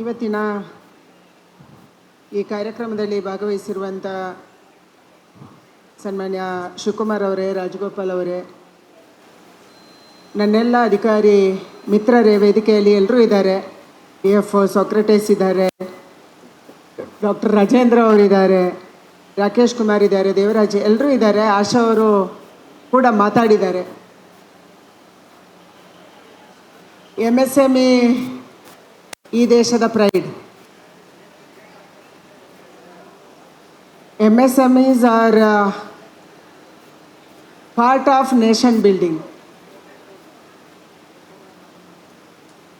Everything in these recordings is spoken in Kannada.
ಇವತ್ತಿನ ಈ ಕಾರ್ಯಕ್ರಮದಲ್ಲಿ ಭಾಗವಹಿಸಿರುವಂಥ ಸನ್ಮಾನ್ಯ ಶಿವಕುಮಾರ್ ಅವರೇ, ರಾಜಗೋಪಾಲ್ ಅವರೇ, ನನ್ನೆಲ್ಲ ಅಧಿಕಾರಿ ಮಿತ್ರರೇ, ವೇದಿಕೆಯಲ್ಲಿ ಎಲ್ಲರೂ ಇದ್ದಾರೆ. ಡಿ ಎಫ್ ಸೊಕ್ರೆಟೇಸ್ ಇದ್ದಾರೆ, ಡಾಕ್ಟರ್ ರಾಜೇಂದ್ರ ಅವರಿದ್ದಾರೆ ರಾಕೇಶ್ ಕುಮಾರ್ ಇದ್ದಾರೆ, ದೇವರಾಜ್ ಎಲ್ಲರೂ ಇದ್ದಾರೆ. ಆಶಾ ಅವರು ಕೂಡ ಮಾತಾಡಿದ್ದಾರೆ. ಎಂ ಎಸ್ ಎಂ ಇ ಈ ದೇಶದ pride M S M Es are part of nation building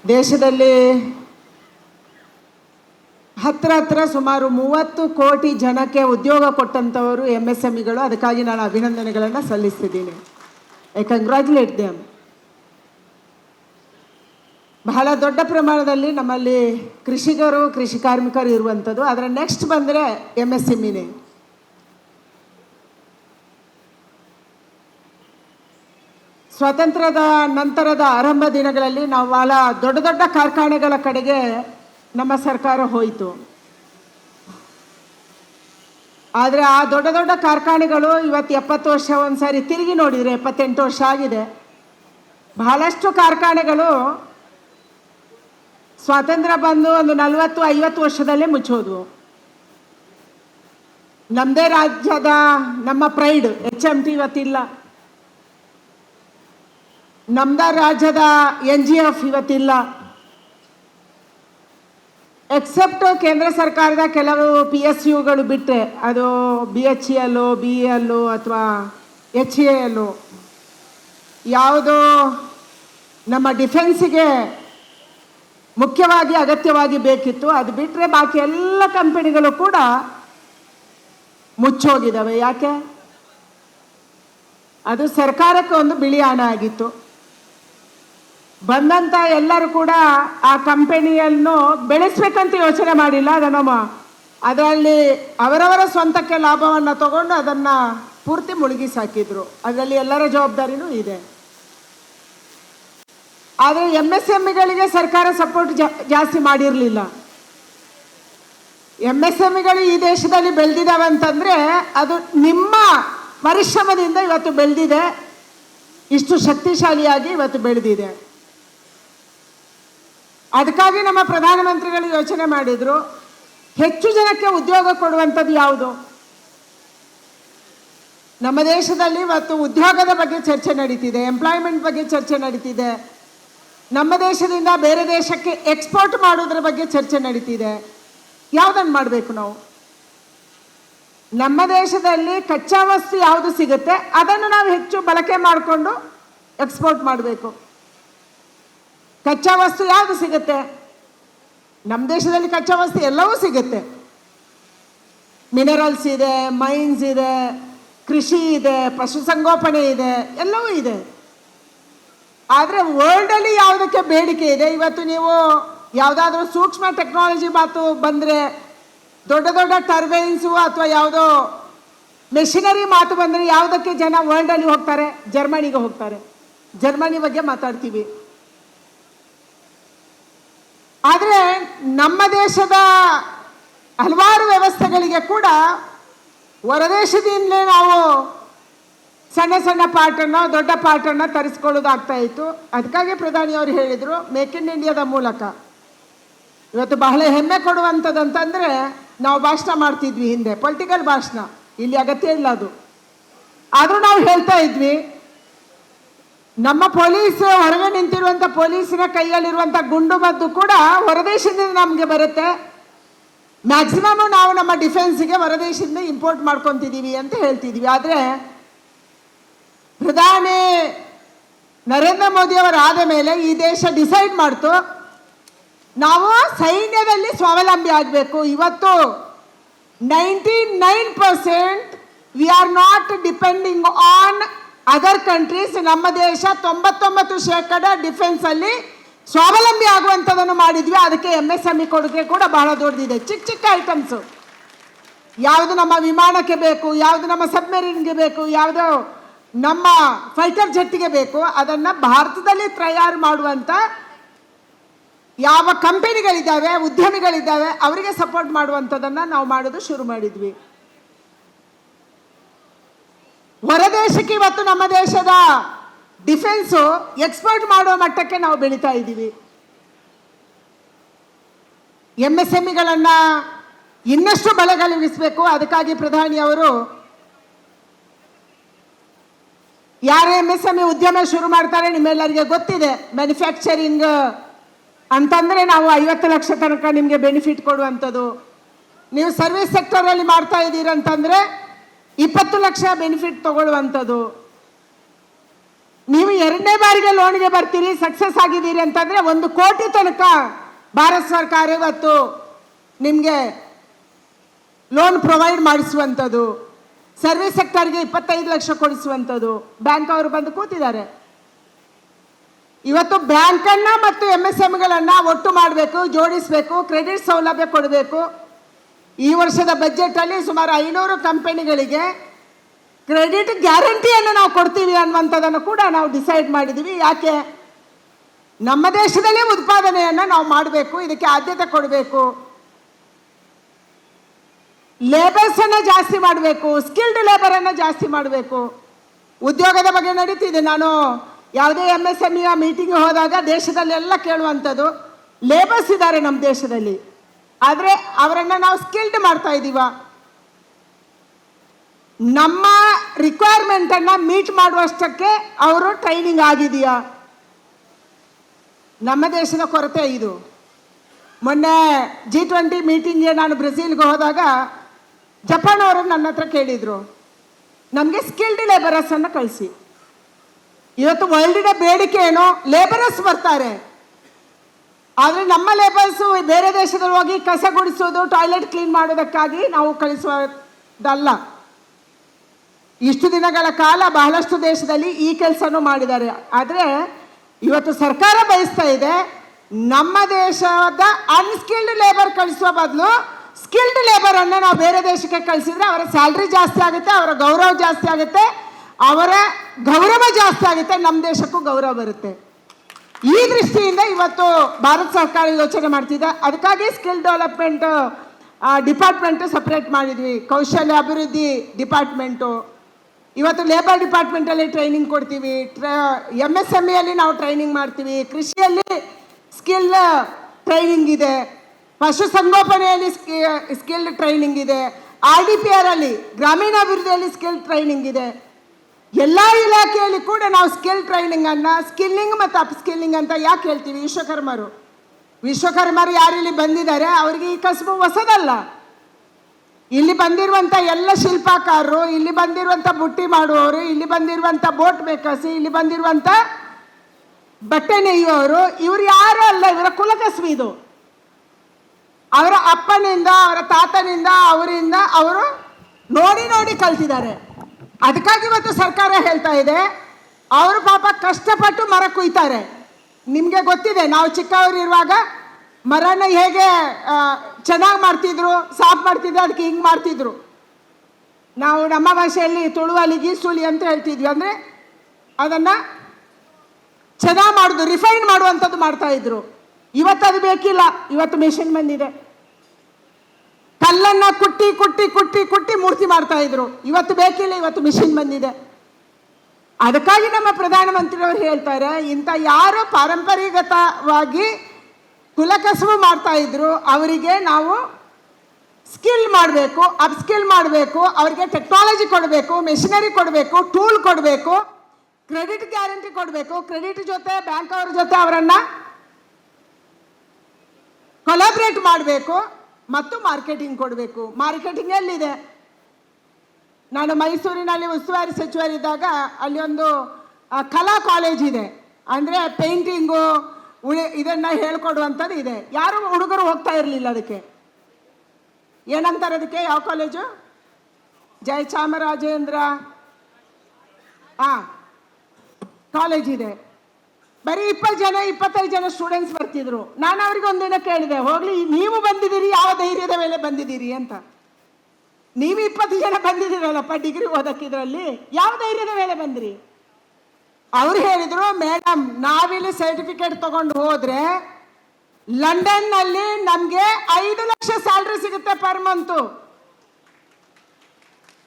ದೇಶದಲ್ಲಿ ಹತ್ರ ಹತ್ರ ಸುಮಾರು ಮೂವತ್ತು ಕೋಟಿ ಜನಕ್ಕೆ ಉದ್ಯೋಗ ಕೊಟ್ಟಂಥವರು ಎಂ ಎಸ್ ಎಂ ಇಗಳು ಅದಕ್ಕಾಗಿ ನಾನು ಅಭಿನಂದನೆಗಳನ್ನು ಸಲ್ಲಿಸ್ತಿದ್ದೀನಿ. ಐ ಕಂಗ್ರ್ಯಾಚುಲೇಟ್ ದೇಮ್ ಬಹಳ ದೊಡ್ಡ ಪ್ರಮಾಣದಲ್ಲಿ ನಮ್ಮಲ್ಲಿ ಕೃಷಿಕರು, ಕೃಷಿ ಕಾರ್ಮಿಕರು ಇರುವಂಥದ್ದು. ಅದರ ನೆಕ್ಸ್ಟ್ ಬಂದರೆ ಎಂ ಎಸ್ ಎಮ್ಇನೇ ಸ್ವಾತಂತ್ರ್ಯದ ನಂತರದ ಆರಂಭ ದಿನಗಳಲ್ಲಿ ನಾವು ಬಹಳ ದೊಡ್ಡ ದೊಡ್ಡ ಕಾರ್ಖಾನೆಗಳ ಕಡೆಗೆ ನಮ್ಮ ಸರ್ಕಾರ ಹೋಯಿತು. ಆದರೆ ಆ ದೊಡ್ಡ ದೊಡ್ಡ ಕಾರ್ಖಾನೆಗಳು ಇವತ್ತು ಎಪ್ಪತ್ತು ವರ್ಷ ಒಂದು ಸಾರಿ ತಿರುಗಿ ನೋಡಿದರೆ, ಎಪ್ಪತ್ತೆಂಟು ವರ್ಷ ಆಗಿದೆ. ಬಹಳಷ್ಟು ಕಾರ್ಖಾನೆಗಳು ಸ್ವಾತಂತ್ರ್ಯ ಬಂದು ಒಂದು ನಲವತ್ತು, ಐವತ್ತು ವರ್ಷದಲ್ಲೇ ಮುಚ್ಚೋದು. ನಮ್ಮದೇ ರಾಜ್ಯದ ನಮ್ಮ ಪ್ರೈಡ್ ಎಚ್ ಎಂ ಟಿ ಇವತ್ತಿಲ್ಲ. ನಮ್ದ ರಾಜ್ಯದ ಎನ್ ಜಿ ಎಫ್ ಇವತ್ತಿಲ್ಲ. ಎಕ್ಸೆಪ್ಟ್ ಕೇಂದ್ರ ಸರ್ಕಾರದ ಕೆಲವು ಪಿ ಎಸ್ ಯುಗಳು ಬಿಟ್ಟರೆ ಅದು B H E L B E L ಅಥವಾ ಎಚ್ ಎ ಎಲ್ಲು ಯಾವುದು ನಮ್ಮ ಡಿಫೆನ್ಸಿಗೆ ಮುಖ್ಯವಾಗಿ ಅಗತ್ಯವಾಗಿ ಬೇಕಿತ್ತು. ಅದು ಬಿಟ್ಟರೆ ಬಾಕಿ ಎಲ್ಲ ಕಂಪನಿಗಳು ಕೂಡ ಮುಚ್ಚೋಗಿದ್ದಾವೆ. ಯಾಕೆ? ಅದು ಸರ್ಕಾರಕ್ಕೆ ಒಂದು ಬಿಳಿ ಹಣ ಆಗಿತ್ತು. ಬಂದಂಥ ಎಲ್ಲರೂ ಕೂಡ ಆ ಕಂಪನಿಯನ್ನು ಬೆಳೆಸ್ಬೇಕಂತ ಯೋಚನೆ ಮಾಡಿಲ್ಲ. ಅದನ್ನು ಅದರಲ್ಲಿ ಅವರವರ ಸ್ವಂತಕ್ಕೆ ಲಾಭವನ್ನು ತಗೊಂಡು ಅದನ್ನು ಪೂರ್ತಿ ಮುಳುಗಿಸಾಕಿದ್ರು. ಅದರಲ್ಲಿ ಎಲ್ಲರ ಜವಾಬ್ದಾರಿನೂ ಇದೆ. ಆದರೆ ಎಂ ಎಸ್ ಎಮ್ಗಳಿಗೆ ಸರ್ಕಾರ ಸಪೋರ್ಟ್ ಜಾಸ್ತಿ ಮಾಡಿರಲಿಲ್ಲ. ಎಂ ಎಸ್ ಎಮ್ಗಳು ಈ ದೇಶದಲ್ಲಿ ಬೆಳೆದಿದ್ದಾವೆ ಅಂತಂದರೆ ಅದು ನಿಮ್ಮ ಪರಿಶ್ರಮದಿಂದ ಇವತ್ತು ಬೆಳೆದಿದೆ. ಇಷ್ಟು ಶಕ್ತಿಶಾಲಿಯಾಗಿ ಇವತ್ತು ಬೆಳೆದಿದೆ. ಅದಕ್ಕಾಗಿ ನಮ್ಮ ಪ್ರಧಾನಮಂತ್ರಿಗಳು ಯೋಚನೆ ಮಾಡಿದರು, ಹೆಚ್ಚು ಜನಕ್ಕೆ ಉದ್ಯೋಗ ಕೊಡುವಂಥದ್ದು ಯಾವುದು? ನಮ್ಮ ದೇಶದಲ್ಲಿ ಇವತ್ತು ಉದ್ಯೋಗದ ಬಗ್ಗೆ ಚರ್ಚೆ ನಡೀತಿದೆ ಎಂಪ್ಲಾಯ್ಮೆಂಟ್ ಬಗ್ಗೆ ಚರ್ಚೆ ನಡೀತಿದೆ. ನಮ್ಮ ದೇಶದಿಂದ ಬೇರೆ ದೇಶಕ್ಕೆ ಎಕ್ಸ್ಪೋರ್ಟ್ ಮಾಡೋದ್ರ ಬಗ್ಗೆ ಚರ್ಚೆ ನಡೀತಿದೆ. ಯಾವುದನ್ನು ಮಾಡಬೇಕು ನಾವು? ನಮ್ಮ ದೇಶದಲ್ಲಿ ಕಚ್ಚಾ ವಸ್ತು ಯಾವುದು ಸಿಗುತ್ತೆ, ಅದನ್ನು ನಾವು ಹೆಚ್ಚು ಬಳಕೆ ಮಾಡಿಕೊಂಡು ಎಕ್ಸ್ಪೋರ್ಟ್ ಮಾಡಬೇಕು. ಕಚ್ಚಾ ವಸ್ತು ಯಾವುದು ಸಿಗುತ್ತೆ? ನಮ್ಮ ದೇಶದಲ್ಲಿ ಕಚ್ಚಾ ವಸ್ತು ಎಲ್ಲವೂ ಸಿಗುತ್ತೆ. ಮಿನರಲ್ಸ್ ಇದೆ ಮೈನ್ಸ್ ಇದೆ, ಕೃಷಿ ಇದೆ, ಪಶುಸಂಗೋಪನೆ ಇದೆ, ಎಲ್ಲವೂ ಇದೆ. ಆದರೆ ವರ್ಲ್ಡಲ್ಲಿ ಯಾವುದಕ್ಕೆ ಬೇಡಿಕೆ ಇದೆ? ಇವತ್ತು ನೀವು ಯಾವುದಾದ್ರೂ ಸೂಕ್ಷ್ಮ ಟೆಕ್ನಾಲಜಿ ಮಾತು ಬಂದರೆ ದೊಡ್ಡ ದೊಡ್ಡ ಟರ್ಬೈನ್ಸು ಅಥವಾ ಯಾವುದೋ ಮೆಷಿನರಿ ಮಾತು ಬಂದರೆ ಯಾವುದಕ್ಕೆ ಜನ ವರ್ಲ್ಡಲ್ಲಿ ಹೋಗ್ತಾರೆ? ಜರ್ಮನಿಗೆ ಹೋಗ್ತಾರೆ. ಜರ್ಮನಿ ಬಗ್ಗೆ ಮಾತಾಡ್ತೀವಿ. ಆದರೆ ನಮ್ಮ ದೇಶದ ಹಲವಾರು ವ್ಯವಸ್ಥೆಗಳಿಗೆ ಕೂಡ ಹೊರದೇಶದಿಂದಲೇ ನಾವು ಸಣ್ಣ ಸಣ್ಣ ಪಾರ್ಟನ್ನು ದೊಡ್ಡ ಪಾರ್ಟನ್ನು ತರಿಸ್ಕೊಳ್ಳೋದಾಗ್ತಾ ಇತ್ತು. ಅದಕ್ಕಾಗಿ ಪ್ರಧಾನಿ ಅವರು ಹೇಳಿದರು ಮೇಕ್ ಇನ್ ಇಂಡಿಯಾದ ಮೂಲಕ. ಇವತ್ತು ಬಹಳ ಹೆಮ್ಮೆ ಕೊಡುವಂಥದ್ದು ಅಂತಂದರೆ ನಾವು ಭಾಷಣ ಮಾಡ್ತಿದ್ವಿ ಹಿಂದೆ, ಪೊಲಿಟಿಕಲ್ ಭಾಷಣ. ಇಲ್ಲಿ ಅಗತ್ಯ ಇಲ್ಲ ಅದು. ಆದರೂ ನಾವು ಹೇಳ್ತಾ ಇದ್ವಿ, ನಮ್ಮ ಪೊಲೀಸ್ ಹೊರಗೆ ನಿಂತಿರುವಂಥ, ಪೊಲೀಸಿನ ಕೈಯಲ್ಲಿರುವಂಥ ಗುಂಡು ಮದ್ದು ಕೂಡ ಹೊರದೇಶದಿಂದ ನಮಗೆ ಬರುತ್ತೆ. ಮ್ಯಾಕ್ಸಿಮಮ್ ನಾವು ನಮ್ಮ ಡಿಫೆನ್ಸಿಗೆ ಹೊರದೇಶದಿಂದ ಇಂಪೋರ್ಟ್ ಮಾಡ್ಕೊತಿದ್ದೀವಿ ಅಂತ ಹೇಳ್ತಿದ್ವಿ ಆದರೆ ಪ್ರಧಾನಿ ನರೇಂದ್ರ ಮೋದಿ ಅವರು ಆದ ಮೇಲೆ ಈ ದೇಶ ಡಿಸೈಡ್ ಮಾಡ್ತು, ನಾವು ಸೈನ್ಯದಲ್ಲಿ ಸ್ವಾವಲಂಬಿ ಆಗಬೇಕು. ಇವತ್ತು ninety nine percent we are not depending on other countries ನಮ್ಮ ದೇಶ ತೊಂಬತ್ತೊಂಬತ್ತು ಶೇಕಡ ಡಿಫೆನ್ಸಲ್ಲಿ ಸ್ವಾವಲಂಬಿ ಆಗುವಂಥದ್ದನ್ನು ಮಾಡಿದ್ವಿ. ಅದಕ್ಕೆ ಎಂ ಎಸ್ ಎಂ ಕೊಡುಗೆ ಕೂಡ ಬಹಳ ದೊಡ್ಡದಿದೆ. ಚಿಕ್ಕ ಚಿಕ್ಕ ಐಟಮ್ಸು ಯಾವುದು ನಮ್ಮ ವಿಮಾನಕ್ಕೆ ಬೇಕು, ಯಾವುದು ನಮ್ಮ ಸಬ್ಮೆರಿನ್ಗೆ ಬೇಕು, ಯಾವುದು ನಮ್ಮ ಫೈಟರ್ ಜೆಟ್ಟಿಗೆ ಬೇಕು, ಅದನ್ನು ಭಾರತದಲ್ಲಿ ತಯಾರು ಮಾಡುವಂಥ ಯಾವ ಕಂಪೆನಿಗಳಿದ್ದಾವೆ ಉದ್ಯಮಿಗಳಿದ್ದಾವೆ, ಅವರಿಗೆ ಸಪೋರ್ಟ್ ಮಾಡುವಂಥದ್ದನ್ನು ನಾವು ಮಾಡೋದು ಶುರು ಮಾಡಿದ್ವಿ. ಹೊರದೇಶಕ್ಕೆ ಇವತ್ತು ನಮ್ಮ ದೇಶದ ಡಿಫೆನ್ಸು ಎಕ್ಸ್ಪೋರ್ಟ್ ಮಾಡುವ ಮಟ್ಟಕ್ಕೆ ನಾವು ಬೆಳೀತಾ ಇದ್ದೀವಿ. ಎಂ ಎಸ್ ಎಂಇಗಳನ್ನು ಇನ್ನಷ್ಟು ಬಲಗಲಿಗಿಸಬೇಕು ಅದಕ್ಕಾಗಿ ಪ್ರಧಾನಿ ಅವರು ಯಾರು ಎಂ ಎಸ್ ಎಂಇ ಉದ್ಯಮ ಶುರು ಮಾಡ್ತಾರೆ, ನಿಮ್ಮೆಲ್ಲರಿಗೆ ಗೊತ್ತಿದೆ ಮ್ಯಾನುಫ್ಯಾಕ್ಚರಿಂಗ್ ಅಂತಂದ್ರೆ ನಾವು ಐವತ್ತು ಲಕ್ಷ ತನಕ ನಿಮಗೆ ಬೆನಿಫಿಟ್ ಕೊಡುವಂಥದ್ದು. ನೀವು ಸರ್ವಿಸ್ ಸೆಕ್ಟರಲ್ಲಿ ಮಾಡ್ತಾ ಇದ್ದೀರಂತಂದರೆ ಇಪ್ಪತ್ತು ಲಕ್ಷ ಬೆನಿಫಿಟ್ ತಗೊಳ್ಳುವಂಥದ್ದು. ನೀವು ಎರಡನೇ ಬಾರಿಗೆ ಲೋನ್ಗೆ ಬರ್ತೀರಿ ಸಕ್ಸಸ್ ಆಗಿದ್ದೀರಿ ಅಂತಂದ್ರೆ ಒಂದು ಕೋಟಿ ತನಕ ಭಾರತ ಸರ್ಕಾರ ಇವತ್ತು ನಿಮಗೆ ಲೋನ್ ಪ್ರೊವೈಡ್ ಮಾಡಿಸುವಂಥದ್ದು. ಸರ್ವಿಸ್ ಸೆಕ್ಟರ್ಗೆ ಇಪ್ಪತ್ತೈದು ಲಕ್ಷ ಕೊಡಿಸುವಂಥದ್ದು. ಬ್ಯಾಂಕ್ ಅವರು ಬಂದು ಕೂತಿದ್ದಾರೆ. ಇವತ್ತು ಬ್ಯಾಂಕನ್ನ ಮತ್ತು ಎಂ ಎಸ್ ಎಂಗಳನ್ನು ಒಟ್ಟು ಮಾಡಬೇಕು, ಜೋಡಿಸಬೇಕು ಕ್ರೆಡಿಟ್ ಸೌಲಭ್ಯ ಕೊಡಬೇಕು. ಈ ವರ್ಷದ ಬಜೆಟಲ್ಲಿ ಸುಮಾರು ಐನೂರು ಕಂಪನಿಗಳಿಗೆ ಕ್ರೆಡಿಟ್ ಗ್ಯಾರಂಟಿಯನ್ನು ನಾವು ಕೊಡ್ತೀವಿ ಅನ್ನುವಂಥದ್ದನ್ನು ಕೂಡ ನಾವು ಡಿಸೈಡ್ ಮಾಡಿದ್ದೀವಿ ಯಾಕೆ? ನಮ್ಮ ದೇಶದಲ್ಲೇ ಉತ್ಪಾದನೆಯನ್ನು ನಾವು ಮಾಡಬೇಕು, ಇದಕ್ಕೆ ಆದ್ಯತೆ ಕೊಡಬೇಕು. ಲೇಬರ್ಸ್ ಅನ್ನ ಜಾಸ್ತಿ ಮಾಡಬೇಕು ಸ್ಕಿಲ್ಡ್ ಲೇಬರ್ ಅನ್ನ ಜಾಸ್ತಿ ಮಾಡಬೇಕು. ಉದ್ಯೋಗದ ಬಗ್ಗೆ ನಡೀತಿದೆ. ನಾನು ಯಾವುದೇ ಎಂ ಎಸ್ ಎಂ ಮೀಟಿಂಗ್ ಹೋದಾಗ ದೇಶದಲ್ಲೆಲ್ಲ ಕೇಳುವಂಥದ್ದು ಲೇಬರ್ಸ್ ಇದ್ದಾರೆ ನಮ್ಮ ದೇಶದಲ್ಲಿ. ಆದರೆ ಅವರನ್ನು ನಾವು ಸ್ಕಿಲ್ಡ್ ಮಾಡ್ತಾ ಇದ್ದೀವ ನಮ್ಮ ರಿಕ್ವೈರ್ಮೆಂಟನ್ನು ಮೀಟ್ ಮಾಡುವಷ್ಟಕ್ಕೆ ಅವರು ಟ್ರೈನಿಂಗ್ ಆಗಿದೆಯಾ. ನಮ್ಮ ದೇಶದ ಕೊರತೆ ಇದು. ಮೊನ್ನೆ ಜಿ ಟ್ವೆಂಟಿ ಮೀಟಿಂಗ್ಗೆ ನಾನು ಬ್ರೆಜಿಲ್ಗೆ ಹೋದಾಗ ಜಪಾನ್ ಅವರು ನನ್ನ ಹತ್ರ ಕೇಳಿದರು, ನಮಗೆ ಸ್ಕಿಲ್ಡ್ ಲೇಬರರ್ಸ್ ಅನ್ನು ಕಳಿಸಿ. ಇವತ್ತು ವರ್ಲ್ಡಿನ ಬೇಡಿಕೆ ಏನು ಲೇಬರರ್ಸ್ ಬರ್ತಾರೆ. ಆದರೆ ನಮ್ಮ ಲೇಬರ್ಸು ಬೇರೆ ದೇಶದಲ್ಲಿ ಹೋಗಿ ಕಸ ಗುಡಿಸೋದು ಟಾಯ್ಲೆಟ್ ಕ್ಲೀನ್ ಮಾಡೋದಕ್ಕಾಗಿ ನಾವು ಕಳಿಸೋದಲ್ಲ. ಇಷ್ಟು ದಿನಗಳ ಕಾಲ ಬಹಳಷ್ಟು ದೇಶದಲ್ಲಿ ಈ ಕೆಲಸನೂ ಮಾಡಿದ್ದಾರೆ. ಆದರೆ ಇವತ್ತು ಸರ್ಕಾರ ಬಯಸ್ತಾ ಇದೆ, ನಮ್ಮ ದೇಶದ ಅನ್ಸ್ಕಿಲ್ಡ್ ಲೇಬರ್ ಕಳಿಸುವ ಬದಲು ಸ್ಕಿಲ್ಡ್ ಲೇಬರ್ ಅನ್ನು ನಾವು ಬೇರೆ ದೇಶಕ್ಕೆ ಕಳಿಸಿದ್ರೆ ಅವರ ಸ್ಯಾಲ್ರಿ ಜಾಸ್ತಿ ಆಗುತ್ತೆ, ಅವರ ಗೌರವ ಜಾಸ್ತಿ ಆಗುತ್ತೆ, ಅವರ ಗೌರವ ಜಾಸ್ತಿ ಆಗುತ್ತೆ ನಮ್ಮ ದೇಶಕ್ಕೂ ಗೌರವ ಬರುತ್ತೆ. ಈ ದೃಷ್ಟಿಯಿಂದ ಇವತ್ತು ಭಾರತ ಸರ್ಕಾರ ಯೋಚನೆ ಮಾಡ್ತಿದೆ. ಅದಕ್ಕಾಗಿ ಸ್ಕಿಲ್ ಡೆವಲಪ್ಮೆಂಟ್ ಡಿಪಾರ್ಟ್ಮೆಂಟ್ ಸಪ್ರೇಟ್ ಮಾಡಿದ್ವಿ. ಕೌಶಲ್ಯ ಅಭಿವೃದ್ಧಿ ಡಿಪಾರ್ಟ್ಮೆಂಟು ಇವತ್ತು ಲೇಬರ್ ಡಿಪಾರ್ಟ್ಮೆಂಟಲ್ಲಿ ಟ್ರೈನಿಂಗ್ ಕೊಡ್ತೀವಿ. ಎಂ ಎಸ್ ಎಂ ಎಲ್ಲಿ ನಾವು ಟ್ರೈನಿಂಗ್ ಮಾಡ್ತೀವಿ. ಕೃಷಿಯಲ್ಲಿ ಸ್ಕಿಲ್ ಟ್ರೈನಿಂಗ್ ಇದೆ. ಪಶುಸಂಗೋಪನೆಯಲ್ಲಿ ಸ್ಕಿಲ್ಡ್ ಟ್ರೈನಿಂಗ್ ಇದೆ. ಆರ್ ಡಿ ಪಿ ಆರ್ ಅಲ್ಲಿ ಗ್ರಾಮೀಣಾಭಿವೃದ್ಧಿಯಲ್ಲಿ ಸ್ಕಿಲ್ ಟ್ರೈನಿಂಗ್ ಇದೆ. ಎಲ್ಲ ಇಲಾಖೆಯಲ್ಲಿ ಕೂಡ ನಾವು ಸ್ಕಿಲ್ ಟ್ರೈನಿಂಗ್ ಅನ್ನ ಸ್ಕಿಲ್ಲಿಂಗ್ ಮತ್ತು ಅಪ್ ಸ್ಕಿಲ್ಲಿಂಗ್ ಅಂತ ಯಾಕೆ ಹೇಳ್ತೀವಿ? ವಿಶ್ವಕರ್ಮರು. ವಿಶ್ವಕರ್ಮರು ಯಾರು ಇಲ್ಲಿ ಬಂದಿದ್ದಾರೆ? ಅವರಿಗೆ ಈ ಕಸಬು ಹೊಸದಲ್ಲ. ಇಲ್ಲಿ ಬಂದಿರುವಂಥ ಎಲ್ಲ ಶಿಲ್ಪಕಾರರು, ಇಲ್ಲಿ ಬಂದಿರುವಂಥ ಬುಟ್ಟಿ ಮಾಡುವವರು, ಇಲ್ಲಿ ಬಂದಿರುವಂಥ ಬೋಟ್ ಮೇಕರ್ಸ್ ಇಲ್ಲಿ ಬಂದಿರುವಂಥ ಬಟ್ಟೆ ನೇಯುವವರು ಇವರು ಯಾರು ಅಲ್ಲ, ಇವರ ಕುಲಕಸಬು ಇದು. ಅವರ ಅಪ್ಪನಿಂದ, ಅವರ ತಾತನಿಂದ, ಅವರಿಂದ ಅವರು ನೋಡಿ ನೋಡಿ ಕಲ್ತಿದ್ದಾರೆ. ಅದಕ್ಕಾಗಿ ಇವತ್ತು ಸರ್ಕಾರ ಹೇಳ್ತಾ ಇದೆ, ಅವರು ಪಾಪ ಕಷ್ಟಪಟ್ಟು ಮರ ಕುಯ್ತಾರೆ. ನಿಮಗೆ ಗೊತ್ತಿದೆ, ನಾವು ಚಿಕ್ಕವರಿರುವಾಗ ಮರನ ಹೇಗೆ ಚೆನ್ನಾಗಿ ಮಾಡ್ತಿದ್ರು, ಸಾಫ್ ಮಾಡ್ತಿದ್ರು, ಅದಕ್ಕೆ ಹಿಂಗೆ ಮಾಡ್ತಿದ್ರು. ನಾವು ನಮ್ಮ ಭಾಷೆಯಲ್ಲಿ ತುಳುವಲಿಗಿ ಸುಳಿ ಅಂತ ಹೇಳ್ತಿದ್ವಿ. ಅಂದರೆ ಅದನ್ನು ಚೆನ್ನಾಗಿ ಮಾಡೋದು, ರಿಫೈನ್ ಮಾಡುವಂಥದ್ದು ಮಾಡ್ತಾ ಇದ್ರು. ಇವತ್ತು ಅದು ಬೇಕಿಲ್ಲ, ಇವತ್ತು ಮೆಷಿನ್ ಬಂದಿದೆ. ಕಲ್ಲನ್ನ ಕುಟ್ಟಿ ಕುಟ್ಟಿ ಕುಟ್ಟಿ ಕುಟ್ಟಿ ಮೂರ್ತಿ ಮಾಡ್ತಾ ಇದ್ರು. ಇವತ್ತು ಬೇಕಿಲ್ಲ, ಇವತ್ತು ಮಿಷಿನ್ ಬಂದಿದೆ. ಅದಕ್ಕಾಗಿ ನಮ್ಮ ಪ್ರಧಾನಮಂತ್ರಿಯವರು ಹೇಳ್ತಾರೆ, ಇಂಥ ಯಾರು ಪಾರಂಪರಿಗತವಾಗಿ ಕುಲಕಸಬು ಮಾಡ್ತಾ ಇದ್ರು, ಅವರಿಗೆ ನಾವು ಸ್ಕಿಲ್ ಮಾಡಬೇಕು ಅಪ್ ಸ್ಕಿಲ್ ಮಾಡಬೇಕು, ಅವರಿಗೆ ಟೆಕ್ನಾಲಜಿ ಕೊಡಬೇಕು, ಮೆಷಿನರಿ ಕೊಡಬೇಕು, ಟೂಲ್ ಕೊಡಬೇಕು, ಕ್ರೆಡಿಟ್ ಗ್ಯಾರಂಟಿ ಕೊಡಬೇಕು, ಕ್ರೆಡಿಟ್ ಜೊತೆ, ಬ್ಯಾಂಕ್ ಅವ್ರ ಜೊತೆ ಅವರನ್ನ ಕೊಲಾಬ್ರೇಟ್ ಮಾಡಬೇಕು. ಮತ್ತು ಮಾರ್ಕೆಟಿಂಗ್ ಕೊಡಬೇಕು. ಮಾರ್ಕೆಟಿಂಗ್ ಎಲ್ಲಿದೆ? ನಾನು ಮೈಸೂರಿನಲ್ಲಿ ಉಸ್ತುವಾರಿ ಸಚಿವರಿದ್ದಾಗ ಅಲ್ಲಿ ಒಂದು ಕಲಾ ಕಾಲೇಜ್ ಇದೆ. ಅಂದರೆ ಪೇಂಟಿಂಗು, ಉಳಿ, ಇದನ್ನು ಹೇಳ್ಕೊಡುವಂಥದ್ದು ಇದೆ. ಯಾರು ಹುಡುಗರು ಹೋಗ್ತಾ ಇರಲಿಲ್ಲ ಅದಕ್ಕೆ. ಏನಂತಾರೆ ಅದಕ್ಕೆ? ಯಾವ ಕಾಲೇಜು? ಜಯಚಾಮರಾಜೇಂದ್ರ ಹಾಂ ಕಾಲೇಜ್ ಇದೆ. ಬರೀ ಇಪ್ಪತ್ತು ಜನ, ಇಪ್ಪತ್ತೈದು ಜನ ಸ್ಟೂಡೆಂಟ್ಸ್ ಬರ್ತಿದ್ರು ನಾನು ಅವ್ರಿಗೆ ಒಂದಿನ ಕೇಳಿದೆ, ಹೋಗ್ಲಿ, ನೀವು ಬಂದಿದ್ದೀರಿ, ಯಾವ ಧೈರ್ಯದ ಮೇಲೆ ಬಂದಿದ್ದೀರಿ ಅಂತ. ನೀವು ಇಪ್ಪತ್ತು ಜನ ಬಂದಿದ್ದೀರಲ್ಲಪ್ಪ, ಡಿಗ್ರಿ ಓದಕ್ಕಿದ್ರಲ್ಲಿ, ಯಾವ ಧೈರ್ಯದ ಮೇಲೆ ಬಂದ್ರಿ? ಅವ್ರು ಹೇಳಿದ್ರು ಮೇಡಮ್ ನಾವಿಲ್ಲಿ ಸರ್ಟಿಫಿಕೇಟ್ ತಗೊಂಡು ಹೋದ್ರೆ, ಲಂಡನ್ನಲ್ಲಿ ನಮಗೆ ಐದು ಲಕ್ಷ ಸ್ಯಾಲ್ರಿ ಸಿಗುತ್ತೆ ಪರ್ ಮಂತು.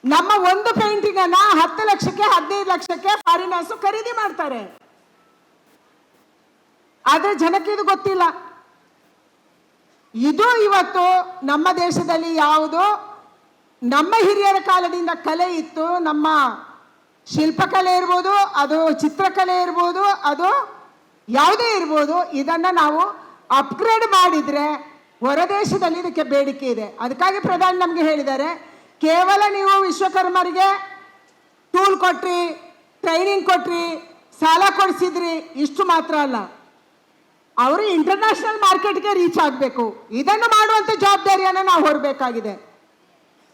ನಮ್ಮ ಒಂದು ಪೇಂಟಿಂಗ್ ಅನ್ನ ಹತ್ತು ಲಕ್ಷಕ್ಕೆ, ಹದಿನೈದು ಲಕ್ಷಕ್ಕೆ ಫಾರಿನರ್ಸ್ ಖರೀದಿ ಮಾಡ್ತಾರೆ. ಆದ್ರೆ ಜನಕ್ಕೆ ಇದು ಗೊತ್ತಿಲ್ಲ. ಇದು ಇವತ್ತು ನಮ್ಮ ದೇಶದಲ್ಲಿ ಯಾವುದು? ನಮ್ಮ ಹಿರಿಯರ ಕಾಲದಿಂದ ಕಲೆ ಇತ್ತು. ನಮ್ಮ ಶಿಲ್ಪಕಲೆ ಇರ್ಬೋದು, ಅದು ಚಿತ್ರಕಲೆ ಇರ್ಬೋದು, ಅದು ಯಾವುದೇ ಇರ್ಬೋದು. ಇದನ್ನ ನಾವು ಅಪ್ಗ್ರೇಡ್ ಮಾಡಿದ್ರೆ ಹೊರದೇಶದಲ್ಲಿ ಇದಕ್ಕೆ ಬೇಡಿಕೆ ಇದೆ. ಅದಕ್ಕಾಗಿ ಪ್ರಧಾನಿ ನಮಗೆ ಹೇಳಿದ್ದಾರೆ, ಕೇವಲ ನೀವು ವಿಶ್ವಕರ್ಮರಿಗೆ ಟೂಲ್ ಕೊಟ್ರಿ ಟ್ರೈನಿಂಗ್ ಕೊಟ್ರಿ, ಸಾಲ ಕೊಡಿಸಿದ್ರಿ, ಇಷ್ಟು ಮಾತ್ರ ಅಲ್ಲ. ಅವರು ಇಂಟರ್ನ್ಯಾಷನಲ್ ಮಾರ್ಕೆಟ್ಗೆ ರೀಚ್ ಆಗಬೇಕು. ಇದನ್ನು ಮಾಡುವಂತ ಜವಾಬ್ದಾರಿಯನ್ನು ನಾವು ಹೊರಬೇಕಾಗಿದೆ.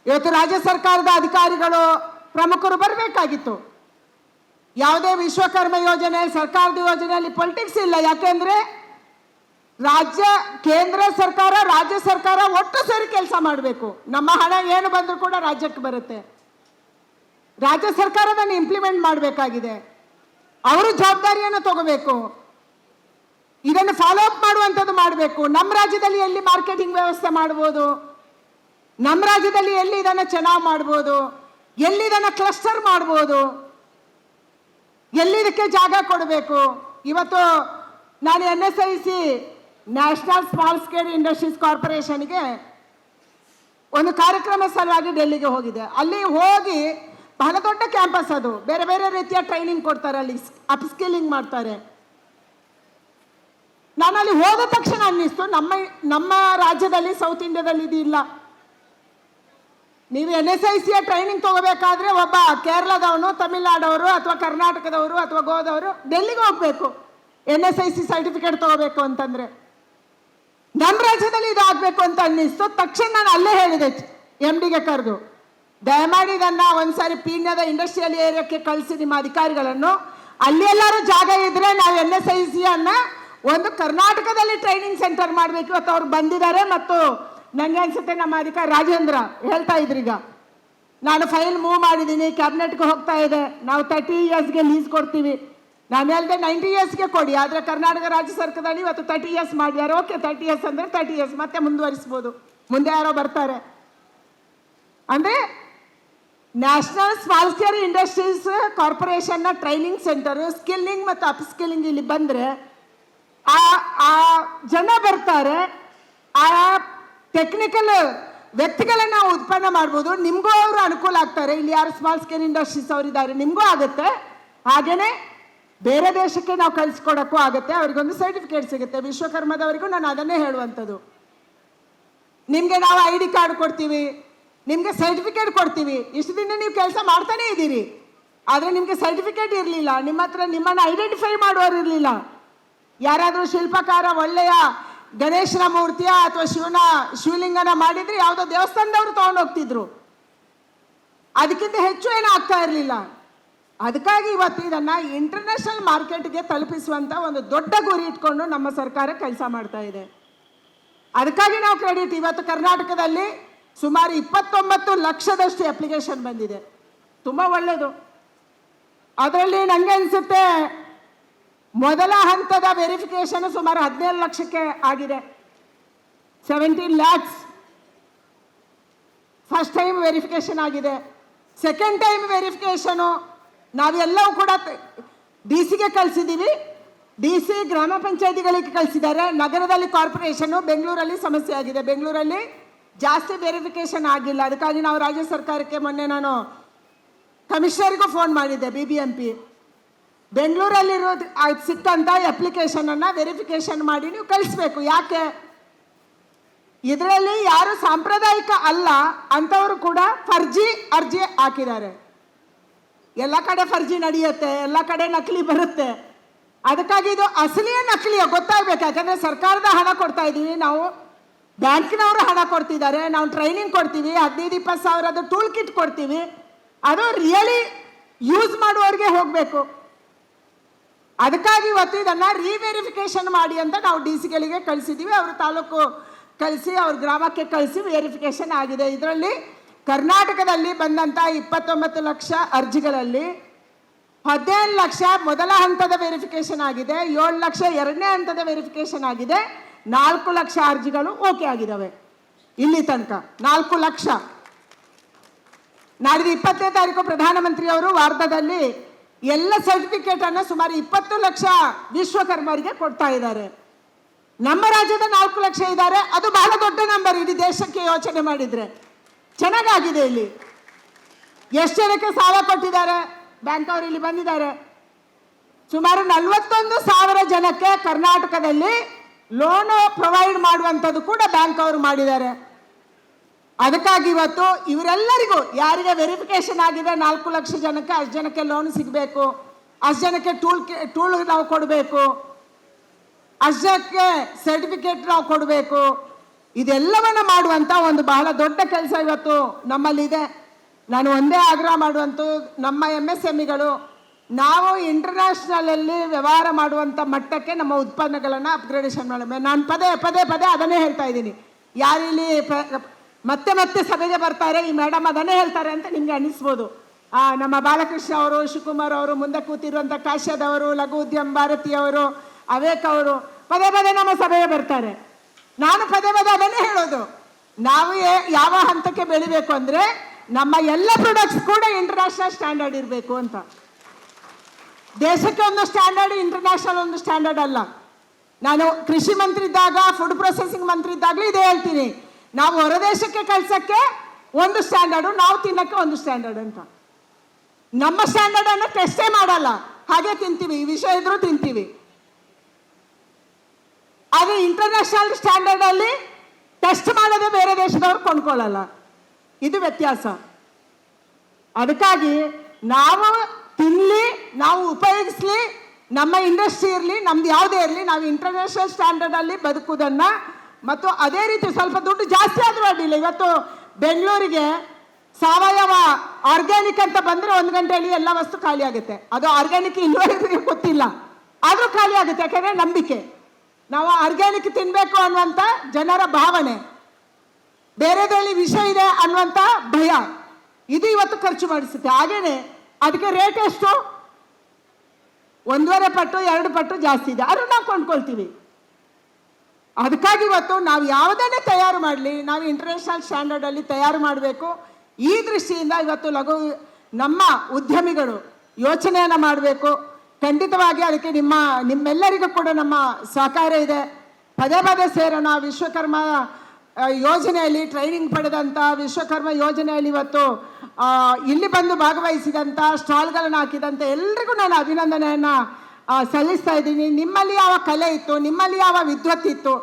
ಇವತ್ತು ರಾಜ್ಯ ಸರ್ಕಾರದ ಅಧಿಕಾರಿಗಳು ಪ್ರಮುಖರು ಬರಬೇಕಾಗಿತ್ತು. ಯಾವುದೇ ವಿಶ್ವಕರ್ಮ ಯೋಜನೆ ಸರ್ಕಾರದ ಯೋಜನೆಯಲ್ಲಿ ಪೊಲಿಟಿಕ್ಸ್ ಇಲ್ಲ. ಯಾಕೆಂದ್ರೆ ರಾಜ್ಯ, ಕೇಂದ್ರ ಸರ್ಕಾರ, ರಾಜ್ಯ ಸರ್ಕಾರ ಒಟ್ಟು ಸೇರಿ ಕೆಲಸ ಮಾಡಬೇಕು. ನಮ್ಮ ಹಣ ಏನು ಬಂದರೂ ಕೂಡ ರಾಜ್ಯಕ್ಕೆ ಬರುತ್ತೆ. ರಾಜ್ಯ ಸರ್ಕಾರದನ್ನು ಇಂಪ್ಲಿಮೆಂಟ್ ಮಾಡಬೇಕಾಗಿದೆ. ಅವರು ಜವಾಬ್ದಾರಿಯನ್ನು ತಗೋಬೇಕು. ಇದನ್ನು ಫಾಲೋ ಅಪ್ ಮಾಡುವಂಥದ್ದು ಮಾಡಬೇಕು. ನಮ್ಮ ರಾಜ್ಯದಲ್ಲಿ ಎಲ್ಲಿ ಮಾರ್ಕೆಟಿಂಗ್ ವ್ಯವಸ್ಥೆ ಮಾಡ್ಬೋದು? ನಮ್ಮ ರಾಜ್ಯದಲ್ಲಿ ಎಲ್ಲಿ ಇದನ್ನು ಚೆನ್ನಾಗಿ ಮಾಡ್ಬೋದು? ಎಲ್ಲಿ ಇದನ್ನು ಕ್ಲಸ್ಟರ್ ಮಾಡ್ಬೋದು? ಎಲ್ಲಿ ಇದಕ್ಕೆ ಜಾಗ ಕೊಡಬೇಕು? ಇವತ್ತು ನಾನು N S I C national small scale industries ಕಾರ್ಪೊರೇಷನ್ಗೆ ಒಂದು ಕಾರ್ಯಕ್ರಮ ಸಲುವಾಗಿ ಡೆಲ್ಲಿಗೆ ಹೋಗಿದೆ. ಅಲ್ಲಿ ಹೋಗಿ ಬಹಳ ದೊಡ್ಡ ಕ್ಯಾಂಪಸ್ ಅದು. ಬೇರೆ ಬೇರೆ ರೀತಿಯ ಟ್ರೈನಿಂಗ್ ಕೊಡ್ತಾರೆ ಅಲ್ಲಿ ಅಪ್ಸ್ಕಿಲಿಂಗ್ ಮಾಡ್ತಾರೆ. ನಾನು ಅಲ್ಲಿ ಹೋದ ತಕ್ಷಣ ಅನ್ನಿಸ್ತು. ನಮ್ಮ ನಮ್ಮ ರಾಜ್ಯದಲ್ಲಿ ಸೌತ್ ಇಂಡಿಯಾದಲ್ಲಿ ಇದಿಲ್ಲ ನೀವು ಎನ್ ಎಸ್ ಐ ಸಿಯ ಟ್ರೈನಿಂಗ್ ತಗೋಬೇಕಾದ್ರೆ ಒಬ್ಬ ಕೇರಳದವನು, ತಮಿಳ್ನಾಡವರು ಅಥವಾ ಕರ್ನಾಟಕದವರು ಅಥವಾ ಗೋದವರು ಡೆಲ್ಲಿಗೆ ಹೋಗ್ಬೇಕು. N S I C certificate ತಗೋಬೇಕು ಅಂತಂದ್ರೆ. ನಮ್ಮ ರಾಜ್ಯದಲ್ಲಿ ಇದಾಗಬೇಕು ಅಂತ ಅನ್ನಿಸ್ತು. ತಕ್ಷಣ ನಾನು ಅಲ್ಲೇ ಹೇಳಿದೆ ಎಂ ಡಿಗೆ ಕರೆದು. ದಯಮಾಡಿ ಇದನ್ನ ಒಂದ್ಸಾರಿ ಪೀಣ್ಯದ ಇಂಡಸ್ಟ್ರಿಯಲ್ ಏರಿಯಾಕ್ಕೆ ಕಳಿಸಿ ನಿಮ್ಮ ಅಧಿಕಾರಿಗಳನ್ನು. ಅಲ್ಲಿ ಎಲ್ಲರೂ ಜಾಗ ಇದ್ರೆ ನಾವು ಎನ್ ಎಸ್ ಐ ಸಿ ಅನ್ನ ಒಂದು ಕರ್ನಾಟಕದಲ್ಲಿ ಟ್ರೈನಿಂಗ್ ಸೆಂಟರ್ ಮಾಡಬೇಕು ಇವತ್ತು ಅವ್ರು ಬಂದಿದ್ದಾರೆ ಮತ್ತು ನನಗೆ ಅನ್ಸುತ್ತೆ ನಮ್ಮ ಅಧಿಕಾರಿ ರಾಜೇಂದ್ರ ಹೇಳ್ತಾ ಈಗ. ನಾನು ಫೈಲ್ ಮೂವ್ ಮಾಡಿದ್ದೀನಿ ಕ್ಯಾಬಿನೆಟ್ಗೆ ಹೋಗ್ತಾ ಇದೆ. ನಾವು ತರ್ಟಿ ಇಯರ್ಸ್ಗೆ ಲೀಸ್ ಕೊಡ್ತೀವಿ. ನಾನು ಹೇಳ್ದೆ ನೈಂಟಿ ಇಯರ್ಸ್ಗೆ ಕೊಡಿ, ಆದರೆ ಕರ್ನಾಟಕ ರಾಜ್ಯ ಸರ್ಕಾರದಲ್ಲಿ ಇವತ್ತು ತರ್ಟಿ ಇಯರ್ಸ್ ಮಾಡಿದ್ದಾರೆ ಓಕೆ ತರ್ಟಿ ಇಯರ್ಸ್ ಅಂದರೆ ತರ್ಟಿ ಇಯರ್ಸ್ ಮತ್ತೆ ಮುಂದುವರಿಸ್ಬೋದು. ಮುಂದೆ ಯಾರೋ ಬರ್ತಾರೆ. ಅಂದರೆ ನ್ಯಾಷನಲ್ ಸ್ಮಾಲ್ ಸ್ಕೇಲ್ ಇಂಡಸ್ಟ್ರೀಸ್ ಕಾರ್ಪೊರೇಷನ್ನ ಟ್ರೈನಿಂಗ್ ಸೆಂಟರು ಸ್ಕಿಲ್ಲಿಂಗ್ ಮತ್ತು ಅಪ್ ಸ್ಕಿಲ್ಲಿಂಗ್ ಇಲ್ಲಿ ಬಂದರೆ ಆ ಆ ಜನ ಬರ್ತಾರೆ, ಆ ಟೆಕ್ನಿಕಲ್ ವ್ಯಕ್ತಿಗಳನ್ನ ನಾವು ಉತ್ಪನ್ನ ಮಾಡ್ಬೋದು. ನಿಮಗೂ ಅವರು ಅನುಕೂಲ ಆಗ್ತಾರೆ. ಇಲ್ಲಿ ಯಾರು ಸ್ಮಾಲ್ ಸ್ಕೇಲ್ ಇಂಡಸ್ಟ್ರೀಸ್ ಅವರಿದ್ದಾರೆ ನಿಮಗೂ ಆಗುತ್ತೆ. ಹಾಗೇನೆ ಬೇರೆ ದೇಶಕ್ಕೆ ನಾವು ಕಳಿಸ್ಕೊಡೋಕ್ಕೂ ಆಗುತ್ತೆ. ಅವರಿಗೊಂದು ಸರ್ಟಿಫಿಕೇಟ್ ಸಿಗುತ್ತೆ. ವಿಶ್ವಕರ್ಮದವರಿಗೂ ನಾನು ಅದನ್ನೇ ಹೇಳುವಂಥದ್ದು. ನಿಮಗೆ ನಾವು ಐ ಡಿ ಕಾರ್ಡ್ ಕೊಡ್ತೀವಿ, ನಿಮಗೆ ಸರ್ಟಿಫಿಕೇಟ್ ಕೊಡ್ತೀವಿ. ಇಷ್ಟು ದಿನ ನೀವು ಕೆಲಸ ಮಾಡ್ತಾನೇ ಇದ್ದೀರಿ. ಆದರೆ ನಿಮಗೆ ಸರ್ಟಿಫಿಕೇಟ್ ಇರಲಿಲ್ಲ. ನಿಮ್ಮ ಹತ್ರ ನಿಮ್ಮನ್ನು ಐಡೆಂಟಿಫೈ ಮಾಡುವವರು ಇರಲಿಲ್ಲ. ಯಾರಾದರೂ ಶಿಲ್ಪಕಾರ ಒಳ್ಳೆಯ ಗಣೇಶನ ಮೂರ್ತಿಯ ಅಥವಾ ಶಿವನ ಶಿವಲಿಂಗನ ಮಾಡಿದ್ರೆ ಯಾವುದೋ ದೇವಸ್ಥಾನದವರು ತಗೊಂಡು ಹೋಗ್ತಿದ್ರು. ಅದಕ್ಕಿಂತ ಹೆಚ್ಚು ಏನೂ ಆಗ್ತಾ ಇರಲಿಲ್ಲ. ಅದಕ್ಕಾಗಿ ಇವತ್ತು ಇದನ್ನು ಇಂಟರ್ನ್ಯಾಷನಲ್ ಮಾರ್ಕೆಟ್ಗೆ ತಲುಪಿಸುವಂಥ ಒಂದು ದೊಡ್ಡ ಗುರಿ ಇಟ್ಕೊಂಡು ನಮ್ಮ ಸರ್ಕಾರ ಕೆಲಸ ಮಾಡ್ತಾ ಇದೆ. ಅದಕ್ಕಾಗಿ ನಾವು ಕ್ರೆಡಿಟ್, ಇವತ್ತು ಕರ್ನಾಟಕದಲ್ಲಿ ಸುಮಾರು ಇಪ್ಪತ್ತೊಂಬತ್ತು ಲಕ್ಷದಷ್ಟು ಅಪ್ಲಿಕೇಶನ್ ಬಂದಿದೆ. ತುಂಬ ಒಳ್ಳೆಯದು ಅದರಲ್ಲಿ ನನಗೆ ಅನಿಸುತ್ತೆ ಮೊದಲ ಹಂತದ ವೆರಿಫಿಕೇಶನ್ ಸುಮಾರು ಹದಿನೇಳು ಲಕ್ಷಕ್ಕೆ ಆಗಿದೆ. Seventeen lakhs first time verification ಆಗಿದೆ. ಸೆಕೆಂಡ್ ಟೈಮ್ ವೆರಿಫಿಕೇಶನು ನಾವೆಲ್ಲವೂ ಕೂಡ ಡಿ ಸಿಗೆ ಕಳಿಸಿದ್ದೀವಿ. ಡಿ ಸಿ ಗ್ರಾಮ ಪಂಚಾಯತಿಗಳಿಗೆ ಕಳಿಸಿದ್ದಾರೆ. ನಗರದಲ್ಲಿ ಕಾರ್ಪೊರೇಷನ್ನು ಬೆಂಗಳೂರಲ್ಲಿ ಸಮಸ್ಯೆ ಆಗಿದೆ. ಬೆಂಗಳೂರಲ್ಲಿ ಜಾಸ್ತಿ ವೆರಿಫಿಕೇಶನ್ ಆಗಿಲ್ಲ. ಅದಕ್ಕಾಗಿ ನಾವು ರಾಜ್ಯ ಸರ್ಕಾರಕ್ಕೆ ಮೊನ್ನೆ ನಾನು ಕಮಿಷನರ್ಗೂ ಫೋನ್ ಮಾಡಿದ್ದೆ ಬಿ ಬಿ ಎಂ ಪಿ ಬೆಂಗಳೂರಲ್ಲಿರೋದು ಆಯ್ತು, ಸಿಕ್ಕಂತ ಅಪ್ಲಿಕೇಶನ್ ಅನ್ನ ವೆರಿಫಿಕೇಶನ್ ಮಾಡಿ ನೀವು ಕಳಿಸ್ಬೇಕು. ಯಾಕೆ? ಇದರಲ್ಲಿ ಯಾರು ಸಾಂಪ್ರದಾಯಿಕ ಅಲ್ಲ, ಅಂಥವರು ಕೂಡ ಫರ್ಜಿ ಅರ್ಜಿ ಹಾಕಿದ್ದಾರೆ. ಎಲ್ಲ ಕಡೆ ಫರ್ಜಿ ನಡೆಯುತ್ತೆ, ಎಲ್ಲ ಕಡೆ ನಕಲಿ ಬರುತ್ತೆ. ಅದಕ್ಕಾಗಿ ಇದು ಅಸಲಿಯ ನಕಲಿಯ ಗೊತ್ತಾಗಬೇಕು. ಯಾಕಂದ್ರೆ ಸರ್ಕಾರದ ಹಣ ಕೊಡ್ತಾ ಇದ್ದೀವಿ ನಾವು. ಬ್ಯಾಂಕ್ನವರು ಹಣ ಕೊಡ್ತಿದ್ದಾರೆ, ನಾವು ಟ್ರೈನಿಂಗ್ ಕೊಡ್ತೀವಿ, ಹದಿನೈದು, ಇಪ್ಪತ್ತು ಸಾವಿರದ ಟೂಲ್ ಕಿಟ್ ಕೊಡ್ತೀವಿ. ಅದು ರಿಯಲಿ ಯೂಸ್ ಮಾಡುವವರಿಗೆ ಹೋಗಬೇಕು. ಅದಕ್ಕಾಗಿ ಇವತ್ತು ಇದನ್ನು ರಿವೆರಿಫಿಕೇಶನ್ ಮಾಡಿ ಅಂತ ನಾವು ಡಿ ಸಿಗಳಿಗೆ ಕಳಿಸಿದ್ದೀವಿ ಅವರು ತಾಲೂಕು ಕಳಿಸಿ, ಅವ್ರ ಗ್ರಾಮಕ್ಕೆ ಕಳಿಸಿ ವೆರಿಫಿಕೇಶನ್ ಆಗಿದೆ. ಇದರಲ್ಲಿ ಕರ್ನಾಟಕದಲ್ಲಿ ಬಂದಂಥ ಇಪ್ಪತ್ತೊಂಬತ್ತು ಲಕ್ಷ ಅರ್ಜಿಗಳಲ್ಲಿ ಹದಿನೇಳು ಲಕ್ಷ ಮೊದಲ ಹಂತದ ವೆರಿಫಿಕೇಶನ್ ಆಗಿದೆ. ಏಳು ಲಕ್ಷ ಎರಡನೇ ಹಂತದ ವೆರಿಫಿಕೇಶನ್ ಆಗಿದೆ. ನಾಲ್ಕು ಲಕ್ಷ ಅರ್ಜಿಗಳು ಓಕೆ ಆಗಿದ್ದಾವೆ ಇಲ್ಲಿ ತನಕ ನಾಲ್ಕು ಲಕ್ಷ. ನಾಡಿದ ಇಪ್ಪತ್ತನೇ ತಾರೀಕು ಪ್ರಧಾನಮಂತ್ರಿಯವರು ವಾರ್ಧದಲ್ಲಿ ಎಲ್ಲ ಸರ್ಟಿಫಿಕೇಟ್ ಅನ್ನು ಸುಮಾರು ಇಪ್ಪತ್ತು ಲಕ್ಷ ವಿಶ್ವಕರ್ಮರಿಗೆ ಕೊಡ್ತಾ ಇದ್ದಾರೆ. ನಮ್ಮ ರಾಜ್ಯದ ನಾಲ್ಕು ಲಕ್ಷ ಇದ್ದಾರೆ. ಅದು ಬಹಳ ದೊಡ್ಡ ನಂಬರ್ ಇಡೀ ದೇಶಕ್ಕೆ ಯೋಚನೆ ಮಾಡಿದ್ರೆ. ಚೆನ್ನಾಗಾಗಿದೆ ಇಲ್ಲಿ. ಎಷ್ಟು ಜನಕ್ಕೆ ಸಾಲ ಕೊಟ್ಟಿದ್ದಾರೆ? ಬ್ಯಾಂಕ್ ಅವರು ಇಲ್ಲಿ ಬಂದಿದ್ದಾರೆ. ಸುಮಾರು ನಲವತ್ತೊಂದು ಸಾವಿರ ಜನಕ್ಕೆ ಕರ್ನಾಟಕದಲ್ಲಿ ಲೋನು ಪ್ರೊವೈಡ್ ಮಾಡುವಂಥದ್ದು ಕೂಡ ಬ್ಯಾಂಕ್ ಅವರು ಮಾಡಿದ್ದಾರೆ. ಅದಕ್ಕಾಗಿ ಇವತ್ತು ಇವರೆಲ್ಲರಿಗೂ ಯಾರಿಗೆ ವೆರಿಫಿಕೇಶನ್ ಆಗಿದೆ ನಾಲ್ಕು ಲಕ್ಷ ಜನಕ್ಕೆ, ಅಷ್ಟು ಜನಕ್ಕೆ ಲೋನ್ ಸಿಗಬೇಕು, ಅಷ್ಟು ಜನಕ್ಕೆ ಟೂಲ್ ಟೂಲ್ ನಾವು ಕೊಡಬೇಕು, ಅಷ್ಟು ಸರ್ಟಿಫಿಕೇಟ್ ನಾವು ಕೊಡಬೇಕು. ಇದೆಲ್ಲವನ್ನು ಮಾಡುವಂಥ ಒಂದು ಬಹಳ ದೊಡ್ಡ ಕೆಲಸ ಇವತ್ತು ನಮ್ಮಲ್ಲಿದೆ. ನಾನು ಒಂದೇ ಆಗ್ರಹ ಮಾಡುವಂಥ ನಮ್ಮ ಎಂ ಎಸ್ ಎಮ್ಇಗಳು ನಾವು ಇಂಟರ್ನ್ಯಾಷನಲಲ್ಲಿ ವ್ಯವಹಾರ ಮಾಡುವಂಥ ಮಟ್ಟಕ್ಕೆ ನಮ್ಮ ಉತ್ಪನ್ನಗಳನ್ನು ಅಪ್ಗ್ರೇಡೇಷನ್ ಮಾಡಬೇಕು ನಾನು ಪದೇ ಪದೇ ಪದೇ ಅದನ್ನೇ ಹೇಳ್ತಾ ಇದ್ದೀನಿ. ಯಾರಿಲ್ಲಿ ಮತ್ತೆ ಮತ್ತೆ ಸಭೆಗೆ ಬರ್ತಾರೆ. ಈ ಮೇಡಮ್ ಅದನ್ನೇ ಹೇಳ್ತಾರೆ ಅಂತ ನಿಮಗೆ ಅನಿಸ್ಬೋದು. ಆ, ನಮ್ಮ ಬಾಲಕೃಷ್ಣ ಅವರು ಶಿವಕುಮಾರ್ ಅವರು ಮುಂದೆ ಕೂತಿರುವಂಥ ಕಾಶ್ಯದವರು ಲಘು ಉದ್ಯಮ ಭಾರತಿಯವರು ಅವೇಕ್ ಅವರು ಪದೇ ಪದೇ ನಮ್ಮ ಸಭೆಗೆ ಬರ್ತಾರೆ. ನಾನು ಪದೇ ಪದೇ ಅದನ್ನೇ ಹೇಳೋದು. ನಾವು ಯಾವ ಹಂತಕ್ಕೆ ಬೆಳಿಬೇಕು ಅಂದರೆ ನಮ್ಮ ಎಲ್ಲ ಪ್ರಾಡಕ್ಟ್ಸ್ ಕೂಡ ಇಂಟರ್ನ್ಯಾಷನಲ್ ಸ್ಟ್ಯಾಂಡರ್ಡ್ ಇರಬೇಕು ಅಂತ. ದೇಶಕ್ಕೆ ಒಂದು ಸ್ಟ್ಯಾಂಡರ್ಡ್ ಇಂಟರ್ನ್ಯಾಷನಲ್ ಒಂದು ಸ್ಟ್ಯಾಂಡರ್ಡ್ ಅಲ್ಲ. ನಾನು ಕೃಷಿ ಮಂತ್ರಿ ಇದ್ದಾಗ ಫುಡ್ ಪ್ರೊಸೆಸಿಂಗ್ ಮಂತ್ರಿ ಇದ್ದಾಗಲೂ ಇದೇ ಹೇಳ್ತೀನಿ. ನಾವು ಹೊರದೇಶಕ್ಕೆ ಕಳ್ಸೋಕ್ಕೆ ಒಂದು ಸ್ಟ್ಯಾಂಡರ್ಡು ನಾವು ತಿನ್ನಕ್ಕೆ ಒಂದು ಸ್ಟ್ಯಾಂಡರ್ಡ್ ಅಂತ. ನಮ್ಮ ಸ್ಟ್ಯಾಂಡರ್ಡ್ ಅನ್ನು ಟೆಸ್ಟೇ ಮಾಡಲ್ಲ. ಹಾಗೆ ತಿಂತೀವಿ, ಈ ವಿಷಯ ಇದ್ರೂ ತಿಂತೀವಿ. ಆದರೆ ಇಂಟರ್ನ್ಯಾಷನಲ್ ಸ್ಟ್ಯಾಂಡರ್ಡ್ ಅಲ್ಲಿ ಟೆಸ್ಟ್ ಮಾಡೋದೇ ಬೇರೆ ದೇಶದವ್ರು ಕೊಂಡ್ಕೊಳ್ಳಲ್ಲ. ಇದು ವ್ಯತ್ಯಾಸ. ಅದಕ್ಕಾಗಿ ನಾವು ತಿನ್ನಲಿ ನಾವು ಉಪಯೋಗಿಸ್ಲಿ, ನಮ್ಮ ಇಂಡಸ್ಟ್ರಿ ಇರಲಿ, ನಮ್ದು ಯಾವುದೇ ಇರಲಿ, ನಾವು ಇಂಟರ್ನ್ಯಾಷನಲ್ ಸ್ಟ್ಯಾಂಡರ್ಡಲ್ಲಿ ಬದುಕುವುದನ್ನ ಮತ್ತು ಅದೇ ರೀತಿ ಸ್ವಲ್ಪ ದುಡ್ಡು ಜಾಸ್ತಿ ಆದರೂ ಅಡ್ಡಿಲ್ಲ ಇವತ್ತು ಬೆಂಗಳೂರಿಗೆ ಸಾವಯವ ಆರ್ಗ್ಯಾನಿಕ್ ಅಂತ ಬಂದರೆ ಒಂದು ಗಂಟೆಯಲ್ಲಿ ಎಲ್ಲ ವಸ್ತು ಖಾಲಿ ಆಗುತ್ತೆ. ಅದು ಆರ್ಗ್ಯಾನಿಕ್ ಇಲ್ಲವರಿಗೆ ಗೊತ್ತಿಲ್ಲ. ಆದರೂ ಖಾಲಿ ಆಗುತ್ತೆ, ಯಾಕಂದರೆ ನಂಬಿಕೆ. ನಾವು ಆರ್ಗ್ಯಾನಿಕ್ ತಿನ್ನಬೇಕು ಅನ್ನುವಂಥ ಜನರ ಭಾವನೆ. ಬೇರೆದ್ರಲ್ಲಿ ವಿಷ ಇದೆ ಅನ್ನುವಂಥ ಭಯ. ಇದು ಇವತ್ತು ಖರ್ಚು ಮಾಡಿಸುತ್ತೆ. ಹಾಗೇನೆ ಅದಕ್ಕೆ ರೇಟ್ ಎಷ್ಟು? ಒಂದೂವರೆ ಪಟ್ಟು, ಎರಡು ಪಟ್ಟು ಜಾಸ್ತಿ ಇದೆ. ಅದನ್ನು ನಾವು ಕೊಂಡ್ಕೊಳ್ತೀವಿ. ಅದಕ್ಕಾಗಿ ಇವತ್ತು ನಾವು ಯಾವುದನ್ನೇ ತಯಾರು ಮಾಡಲಿ, ನಾವು ಇಂಟರ್ನ್ಯಾಷನಲ್ ಸ್ಟ್ಯಾಂಡರ್ಡಲ್ಲಿ ತಯಾರು ಮಾಡಬೇಕು, ಈ ದೃಷ್ಟಿಯಿಂದ ಇವತ್ತು ಲಘು ನಮ್ಮ ಉದ್ಯಮಿಗಳು ಯೋಚನೆಯನ್ನು ಮಾಡಬೇಕು. ಖಂಡಿತವಾಗಿ ಅದಕ್ಕೆ ನಿಮ್ಮ, ನಿಮ್ಮೆಲ್ಲರಿಗೂ ಕೂಡ ನಮ್ಮ ಸಹಕಾರ ಇದೆ. ಪದೇ ಪದೇ ಸೇರೋಣ, ವಿಶ್ವಕರ್ಮ ಯೋಜನೆಯಲ್ಲಿ ಟ್ರೈನಿಂಗ್ ಪಡೆದಂಥ ವಿಶ್ವಕರ್ಮ ಯೋಜನೆಯಲ್ಲಿ ಇವತ್ತು ಇಲ್ಲಿ ಬಂದು ಭಾಗವಹಿಸಿದಂಥ ಸ್ಟಾಲ್ಗಳನ್ನು ಹಾಕಿದಂಥ ಎಲ್ರಿಗೂ ನಾನು ಅಭಿನಂದನೆಯನ್ನು ಸಲ್ಲಿಸ್ತಾ ಇದ್ದೀನಿ. ನಿಮ್ಮಲ್ಲಿ ಯಾವ ಕಲೆ ಇತ್ತು? ನಿಮ್ಮಲ್ಲಿ ಯಾವ ವಿದ್ವತ್ ಇತ್ತು?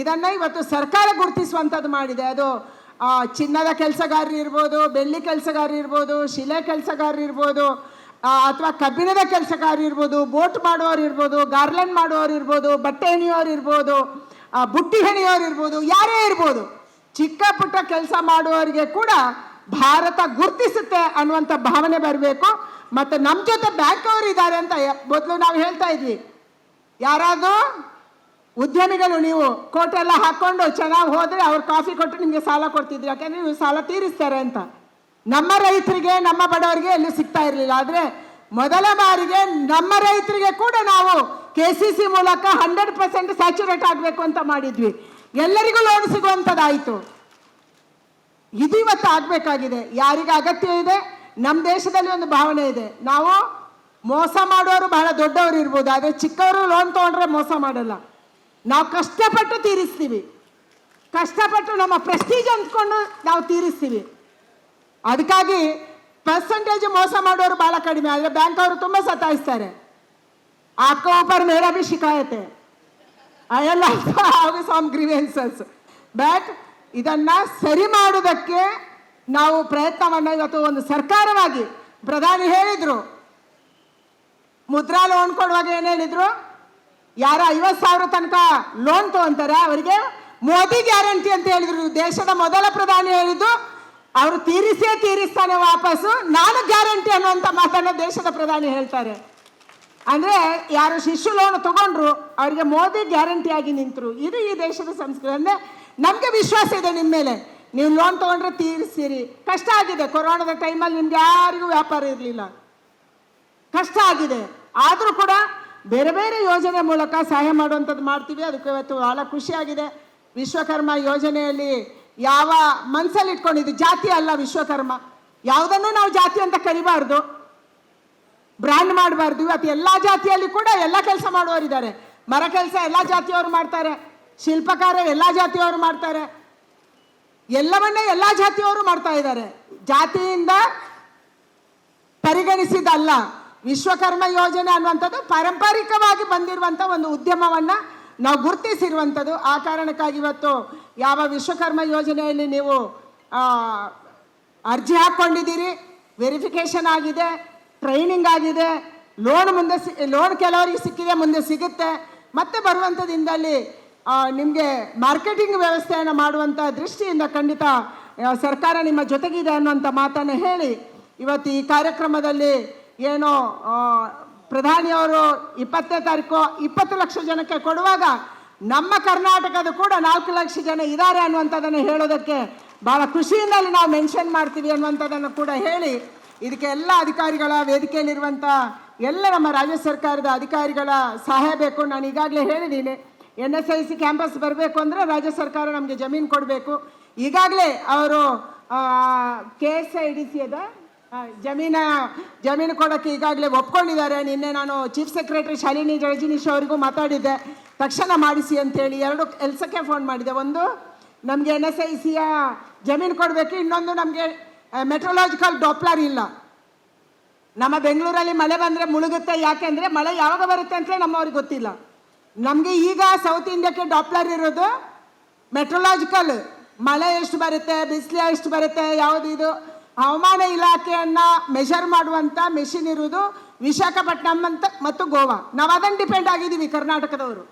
ಇದನ್ನು ಇವತ್ತು ಸರ್ಕಾರ ಗುರುತಿಸುವಂಥದ್ದು ಮಾಡಿದೆ. ಅದು ಚಿನ್ನದ ಕೆಲಸಗಾರರು ಇರ್ಬೋದು, ಬೆಳ್ಳಿ ಕೆಲಸಗಾರರು ಇರ್ಬೋದು, ಶಿಲೆ ಕೆಲಸಗಾರರು ಇರ್ಬೋದು ಅಥವಾ ಕಬ್ಬಿಣದ ಕೆಲಸಗಾರರು ಇರ್ಬೋದು, ಬೋಟ್ ಮಾಡೋರು ಇರ್ಬೋದು ಗಾರ್ಲೆಂಡ್ ಮಾಡೋರು ಇರ್ಬೋದು, ಬಟ್ಟೆ ಹೆಣಿಯೋರು ಇರ್ಬೋದು ಬುಟ್ಟಿ ಹೆಣಿಯೋರು ಇರ್ಬೋದು, ಯಾರೇ ಇರ್ಬೋದು, ಚಿಕ್ಕ ಪುಟ್ಟ ಕೆಲಸ ಮಾಡುವವರಿಗೆ ಕೂಡ ಭಾರತ ಗುರುತಿಸುತ್ತೆ ಅನ್ನುವಂಥ ಭಾವನೆ ಬರಬೇಕು. ಮತ್ತು ನಮ್ಮ ಜೊತೆ ಬ್ಯಾಂಕ್ ಅವರು ಇದ್ದಾರೆ ಅಂತ ಮೊದಲು ನಾವು ಹೇಳ್ತಾ ಇದ್ವಿ. ಯಾರಾದರೂ ಉದ್ಯಮಿಗಳು ನೀವು ಕೋಟ್ ಎಲ್ಲ ಹಾಕ್ಕೊಂಡು ಚೆನ್ನಾಗಿ ಹೋದರೆ ಅವ್ರು ಕಾಫಿ ಕೊಟ್ಟು ನಿಮಗೆ ಸಾಲ ಕೊಡ್ತಿದ್ರು. ಯಾಕೆಂದರೆ ನೀವು ಸಾಲ ತೀರಿಸ್ತಾರೆ ಅಂತ. ನಮ್ಮ ರೈತರಿಗೆ, ನಮ್ಮ ಬಡವರಿಗೆ ಎಲ್ಲಿ ಸಿಗ್ತಾ ಇರಲಿಲ್ಲ. ಆದರೆ ಮೊದಲ ಬಾರಿಗೆ ನಮ್ಮ ರೈತರಿಗೆ ಕೂಡ ನಾವು ಕೆ ಸಿ ಸಿ ಮೂಲಕ ಹಂಡ್ರೆಡ್ ಪರ್ಸೆಂಟ್ ಸ್ಯಾಚುರೇಟ್ ಆಗಬೇಕು ಅಂತ ಮಾಡಿದ್ವಿ. ಎಲ್ಲರಿಗೂ ಲೋನ್ ಸಿಗುವಂಥದ್ದಾಯಿತು ಇದು ಇವತ್ತು ಆಗಬೇಕಾಗಿದೆ. ಯಾರಿಗೆ ಅಗತ್ಯ ಇದೆ? ನಮ್ಮ ದೇಶದಲ್ಲಿ ಒಂದು ಭಾವನೆ ಇದೆ. ನಾವು ಮೋಸ ಮಾಡೋರು ಬಹಳ ದೊಡ್ಡವರು ಇರ್ಬೋದು, ಆದರೆ ಚಿಕ್ಕವರು ಲೋನ್ ತೊಗೊಂಡ್ರೆ ಮೋಸ ಮಾಡಲ್ಲ. ನಾವು ಕಷ್ಟಪಟ್ಟು ತೀರಿಸ್ತೀವಿ. ಕಷ್ಟಪಟ್ಟು ನಮ್ಮ ಪ್ರೆಸ್ಟೀಜ್ ಅಂದ್ಕೊಂಡು ನಾವು ತೀರಿಸ್ತೀವಿ. ಅದಕ್ಕಾಗಿ ಪರ್ಸೆಂಟೇಜ್ ಮೋಸ ಮಾಡೋರು ಭಾಳ ಕಡಿಮೆ, ಆದರೆ ಬ್ಯಾಂಕ್ ಅವರು ತುಂಬ ಸತಾಯಿಸ್ತಾರೆ. ಅಕ್ಕ ಊಪರ್ ಮೇರಾ ಭಿ ಶಿಕಾಯತೆ. ಐ ಎಲ್ ಗ್ರೀವೆನ್ಸಸ್ ಬಟ್ ಇದನ್ನು ಸರಿ ಮಾಡೋದಕ್ಕೆ ನಾವು ಪ್ರಯತ್ನವನ್ನು ಇವತ್ತು ಒಂದು ಸರ್ಕಾರವಾಗಿ ಪ್ರಧಾನಿ ಹೇಳಿದರು. ಮುದ್ರಾ ಲೋನ್ ಕೊಡುವಾಗ ಏನು ಹೇಳಿದರು? ಯಾರ ಐವತ್ತು ಸಾವಿರ ತನಕ ಲೋನ್ ತಗೊಂತಾರೆ, ಅವರಿಗೆ ಮೋದಿ ಗ್ಯಾರಂಟಿ ಅಂತ ಹೇಳಿದರು. ದೇಶದ ಮೊದಲ ಪ್ರಧಾನಿ ಹೇಳಿದ್ದು, ಅವರು ತೀರಿಸೇ ತೀರಿಸ್ತಾನೆ ವಾಪಸ್ಸು, ನಾನು ಗ್ಯಾರಂಟಿ ಅನ್ನುವಂಥ ಮಾತನ್ನು ದೇಶದ ಪ್ರಧಾನಿ ಹೇಳ್ತಾರೆ. ಅಂದ್ರೆ ಯಾರು ಶಿಶು ಲೋನ್ ತಗೊಂಡ್ರು, ಅವರಿಗೆ ಮೋದಿ ಗ್ಯಾರಂಟಿಯಾಗಿ ನಿಂತರು. ಇದು ಈ ದೇಶದ ಸಂಸ್ಕೃತಿ. ಅಂದ್ರೆ ನಮಗೆ ವಿಶ್ವಾಸ ಇದೆ ನಿಮ್ಮ ಮೇಲೆ. ನೀವು ಲೋನ್ ತೊಗೊಂಡ್ರೆ ತೀರಿಸಿರಿ ಕಷ್ಟ ಆಗಿದೆ. ಕೊರೋನಾದ ಟೈಮಲ್ಲಿ ನಿಮ್ಗೆ ಯಾರಿಗೂ ವ್ಯಾಪಾರ ಇರಲಿಲ್ಲ. ಕಷ್ಟ ಆಗಿದೆ. ಆದರೂ ಕೂಡ ಬೇರೆ ಬೇರೆ ಯೋಜನೆ ಮೂಲಕ ಸಹಾಯ ಮಾಡುವಂಥದ್ದು ಮಾಡ್ತೀವಿ. ಅದಕ್ಕೆ ಇವತ್ತು ಭಾಳ ಖುಷಿಯಾಗಿದೆ ವಿಶ್ವಕರ್ಮ ಯೋಜನೆಯಲ್ಲಿ ಯಾವ ಮನಸ್ಸಲ್ಲಿ ಇಟ್ಕೊಂಡಿದ್ದು ಜಾತಿ ಅಲ್ಲ ವಿಶ್ವಕರ್ಮ. ಯಾವುದನ್ನು ನಾವು ಜಾತಿ ಅಂತ ಕರಿಬಾರ್ದು. ಬ್ರ್ಯಾಂಡ್ ಮಾಡಬಾರ್ದು. ಇವತ್ತು ಎಲ್ಲ ಜಾತಿಯಲ್ಲಿ ಕೂಡ ಎಲ್ಲ ಕೆಲಸ ಮಾಡುವವರಿದ್ದಾರೆ. ಮರ ಕೆಲಸ ಎಲ್ಲ ಜಾತಿಯವರು ಮಾಡ್ತಾರೆ. ಶಿಲ್ಪಕಾರ ಎಲ್ಲ ಜಾತಿಯವರು ಮಾಡ್ತಾರೆ. ಎಲ್ಲವನ್ನೇ ಎಲ್ಲ ಜಾತಿಯವರು ಮಾಡ್ತಾ ಇದ್ದಾರೆ. ಜಾತಿಯಿಂದ ಪರಿಗಣಿಸಿದಲ್ಲ, ವಿಶ್ವಕರ್ಮ ಯೋಜನೆ ಅನ್ನುವಂಥದ್ದು ಪಾರಂಪರಿಕವಾಗಿ ಬಂದಿರುವಂಥ ಒಂದು ಉದ್ಯಮವನ್ನು ನಾವು ಗುರುತಿಸಿರುವಂಥದ್ದು. ಆ ಕಾರಣಕ್ಕಾಗಿ ಇವತ್ತು ಯಾವ ವಿಶ್ವಕರ್ಮ ಯೋಜನೆಯಲ್ಲಿ ನೀವು ಅರ್ಜಿ ಹಾಕ್ಕೊಂಡಿದ್ದೀರಿ, ವೆರಿಫಿಕೇಷನ್ ಆಗಿದೆ, ಟ್ರೈನಿಂಗ್ ಆಗಿದೆ, ಲೋನ್ ಮುಂದೆ ಸಿ, ಲೋನ್ ಕೆಲವರಿಗೆ ಸಿಕ್ಕಿದೆ, ಮುಂದೆ ಸಿಗುತ್ತೆ. ಮತ್ತೆ ಬರುವಂಥದ್ದಿಂದಲ್ಲಿ ನಿಮಗೆ ಮಾರ್ಕೆಟಿಂಗ್ ವ್ಯವಸ್ಥೆಯನ್ನು ಮಾಡುವಂಥ ದೃಷ್ಟಿಯಿಂದ ಖಂಡಿತ ಸರ್ಕಾರ ನಿಮ್ಮ ಜೊತೆಗಿದೆ ಅನ್ನುವಂಥ ಮಾತನ್ನು ಹೇಳಿ, ಇವತ್ತು ಈ ಕಾರ್ಯಕ್ರಮದಲ್ಲಿ ಏನೋ ಪ್ರಧಾನಿಯವರು ಇಪ್ಪತ್ತನೇ ತಾರೀಕು ಇಪ್ಪತ್ತು ಲಕ್ಷ ಜನಕ್ಕೆ ಕೊಡುವಾಗ ನಮ್ಮ ಕರ್ನಾಟಕದ ಕೂಡ ನಾಲ್ಕು ಲಕ್ಷ ಜನ ಇದ್ದಾರೆ ಅನ್ನುವಂಥದ್ದನ್ನು ಹೇಳೋದಕ್ಕೆ ಭಾಳ ಖುಷಿಯಿಂದಲೇ ನಾವು ಮೆನ್ಷನ್ ಮಾಡ್ತೀವಿ ಅನ್ನುವಂಥದ್ದನ್ನು ಕೂಡ ಹೇಳಿ, ಇದಕ್ಕೆ ಎಲ್ಲ ಅಧಿಕಾರಿಗಳ ವೇದಿಕೆಯಲ್ಲಿರುವಂಥ ಎಲ್ಲ ನಮ್ಮ ರಾಜ್ಯ ಸರ್ಕಾರದ ಅಧಿಕಾರಿಗಳ ಸಹಾಯ ಬೇಕು. ನಾನು ಈಗಾಗಲೇ ಹೇಳಿದ್ದೀನಿ. N S I C campus ಬರಬೇಕು ಅಂದರೆ ರಾಜ್ಯ ಸರ್ಕಾರ ನಮಗೆ ಜಮೀನು ಕೊಡಬೇಕು. ಈಗಾಗಲೇ ಅವರು K S I D C ಜಮೀನ, ಜಮೀನು ಕೊಡೋಕ್ಕೆ ಈಗಾಗಲೇ ಒಪ್ಕೊಂಡಿದ್ದಾರೆ. ನಿನ್ನೆ ನಾನು ಚೀಫ್ ಸೆಕ್ರೆಟರಿ ಶಾಲಿನಿ ರಜನೀಶ್ ಅವರಿಗೂ ಮಾತಾಡಿದ್ದೆ. ತಕ್ಷಣ ಮಾಡಿಸಿ ಅಂತೇಳಿ ಎರಡು ಕೆಲಸಕ್ಕೆ ಫೋನ್ ಮಾಡಿದೆ. ಒಂದು, ನಮಗೆ ಎನ್ ಎಸ್ ಐ ಸಿಯ ಜಮೀನು ಕೊಡಬೇಕು. ಇನ್ನೊಂದು ನಮಗೆ ಮೆಟ್ರೋಲಾಜಿಕಲ್ ಡಾಪ್ಲರ್ ಇಲ್ಲ. ನಮ್ಮ ಬೆಂಗಳೂರಲ್ಲಿ ಮಳೆ ಬಂದರೆ ಮುಳುಗುತ್ತೆ. ಯಾಕೆಂದರೆ ಮಳೆ ಯಾವಾಗ ಬರುತ್ತೆ ಅಂತಲೇ ನಮ್ಮವ್ರಿಗೆ ಗೊತ್ತಿಲ್ಲ. ನಮಗೆ ಈಗ ಸೌತ್ ಇಂಡಿಯಾಕ್ಕೆ ಡಾಪ್ಲರ್ ಇರೋದು ಮೆಟ್ರೊಲಾಜಿಕಲ್ ಮಳೆ ಎಷ್ಟು ಬರುತ್ತೆ, ಬಿಸಿಲು ಎಷ್ಟು ಬರುತ್ತೆ, ಯಾವುದು ಇದು? ಹವಾಮಾನ ಇಲಾಖೆಯನ್ನು ಮೆಷರ್ ಮಾಡುವಂಥ ಮೆಷಿನ್ ಇರುವುದು ವಿಶಾಖಪಟ್ಟಣಂ ಅಂತ ಮತ್ತು ಗೋವಾ. ನಾವು ಅದನ್ನು ಡಿಪೆಂಡ್ ಆಗಿದ್ದೀವಿ ಕರ್ನಾಟಕದವರು.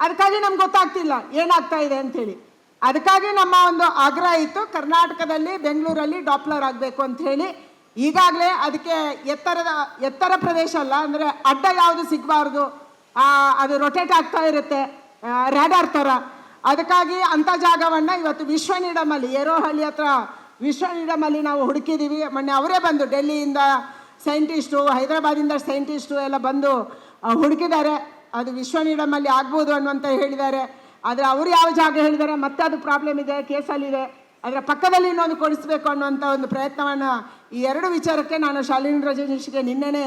ಅದಕ್ಕಾಗಿ ನಮ್ಗೆ ಗೊತ್ತಾಗ್ತಿಲ್ಲ ಏನಾಗ್ತಾ ಇದೆ ಅಂಥೇಳಿ ಅದಕ್ಕಾಗಿ ನಮ್ಮ ಒಂದು ಆಗ್ರಹ ಇತ್ತು ಕರ್ನಾಟಕದಲ್ಲಿ ಬೆಂಗಳೂರಲ್ಲಿ ಡಾಪ್ಲರ್ ಆಗಬೇಕು ಅಂತ ಹೇಳಿ ಈಗಾಗಲೇ ಅದಕ್ಕೆ ಎತ್ತರದ, ಎತ್ತರ ಪ್ರದೇಶ ಅಲ್ಲ, ಅಂದರೆ ಅಡ್ಡ ಯಾವುದು ಸಿಗಬಾರ್ದು? ಅದು ರೊಟೇಟ್ ಆಗ್ತಾ ಇರುತ್ತೆ. ರ್ಯಾಡಾರ್ ಥರ ಅದಕ್ಕಾಗಿ ಅಂಥ ಜಾಗವನ್ನು ಇವತ್ತು ವಿಶ್ವ ನೀಡಮಲ್ಲಿ ಏರೋಹಳ್ಳಿ ಹತ್ರ ವಿಶ್ವ ನೀಡಮಲ್ಲಿ ನಾವು ಹುಡುಕಿದ್ದೀವಿ ಮೊನ್ನೆ ಅವರೇ ಬಂದು ಡೆಲ್ಲಿಯಿಂದ ಸೈಂಟಿಸ್ಟು ಹೈದರಾಬಾದಿಂದ ಸೈಂಟಿಸ್ಟು ಎಲ್ಲ ಬಂದು ಹುಡುಕಿದ್ದಾರೆ. ಅದು ವಿಶ್ವ ನೀಡಮಲ್ಲಿ ಆಗ್ಬೋದು ಅನ್ನುವಂತ ಹೇಳಿದ್ದಾರೆ. ಆದರೆ ಅವರು ಯಾವ ಜಾಗ ಹೇಳಿದ್ದಾರೆ? ಮತ್ತೆ ಅದು ಪ್ರಾಬ್ಲಮ್ ಇದೆ ಕೇಸಲ್ಲಿದೆ ಅದರ ಪಕ್ಕದಲ್ಲಿ ಇನ್ನೊಂದು ಕೊಡಿಸ್ಬೇಕು ಅನ್ನುವಂಥ ಒಂದು ಪ್ರಯತ್ನವನ್ನು ಈ ಎರಡು ವಿಚಾರಕ್ಕೆ ನಾನು ಶಾಲಿನಿ ರಜನೀಶ್ಗೆ ನಿನ್ನೆನೇ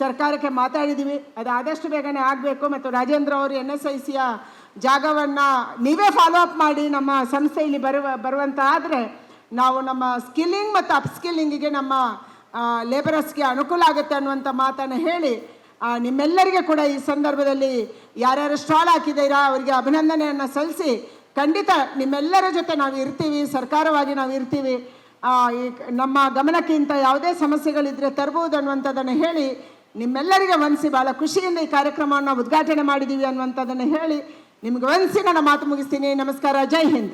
ಸರ್ಕಾರಕ್ಕೆ ಮಾತಾಡಿದ್ದೀವಿ ಅದು ಆದಷ್ಟು ಬೇಗನೆ ಆಗಬೇಕು. ಮತ್ತು ರಾಜೇಂದ್ರ ಅವರು ಎನ್ ಎಸ್ ಐ ಸಿಯ ಜಾಗವನ್ನು ನೀವೇ ಫಾಲೋ ಅಪ್ ಮಾಡಿ ನಮ್ಮ ಸಂಸ್ಥೆಯಲ್ಲಿ ಬರುವ ಬರುವಂತ ಆದರೆ ನಾವು ನಮ್ಮ ಸ್ಕಿಲ್ಲಿಂಗ್ ಮತ್ತು ಅಪ್ಸ್ಕಿಲ್ಲಿಂಗಿಗೆ ನಮ್ಮ ಲೇಬರರ್ಸ್ಗೆ ಅನುಕೂಲ ಆಗುತ್ತೆ ಅನ್ನುವಂಥ ಮಾತನ್ನು ಹೇಳಿ ನಿಮ್ಮೆಲ್ಲರಿಗೆ ಕೂಡ ಈ ಸಂದರ್ಭದಲ್ಲಿ ಯಾರ್ಯಾರು ಸ್ಟಾಲ್ ಹಾಕಿದ್ದೀರಾ ಅವರಿಗೆ ಅಭಿನಂದನೆಯನ್ನು ಸಲ್ಲಿಸಿ, ಖಂಡಿತ ನಿಮ್ಮೆಲ್ಲರ ಜೊತೆ ನಾವು ಇರ್ತೀವಿ, ಸರ್ಕಾರವಾಗಿ ನಾವು ಇರ್ತೀವಿ. ಈ ನಮ್ಮ ಗಮನಕ್ಕಿಂತ ಯಾವುದೇ ಸಮಸ್ಯೆಗಳಿದ್ದರೆ ತರಬಹುದು ಅನ್ನುವಂಥದ್ದನ್ನು ಹೇಳಿ ನಿಮ್ಮೆಲ್ಲರಿಗೆ ವಂದಿಸಿ ಭಾಳ ಖುಷಿಯಿಂದ ಈ ಕಾರ್ಯಕ್ರಮವನ್ನು ಉದ್ಘಾಟನೆ ಮಾಡಿದ್ದೀವಿ ಅನ್ನುವಂಥದ್ದನ್ನು ಹೇಳಿ ನಿಮ್ಗೆ ವಂದಿಸಿ ನನ್ನ ಮಾತು ಮುಗಿಸ್ತೀನಿ. ನಮಸ್ಕಾರ. ಜೈ ಹಿಂದ್.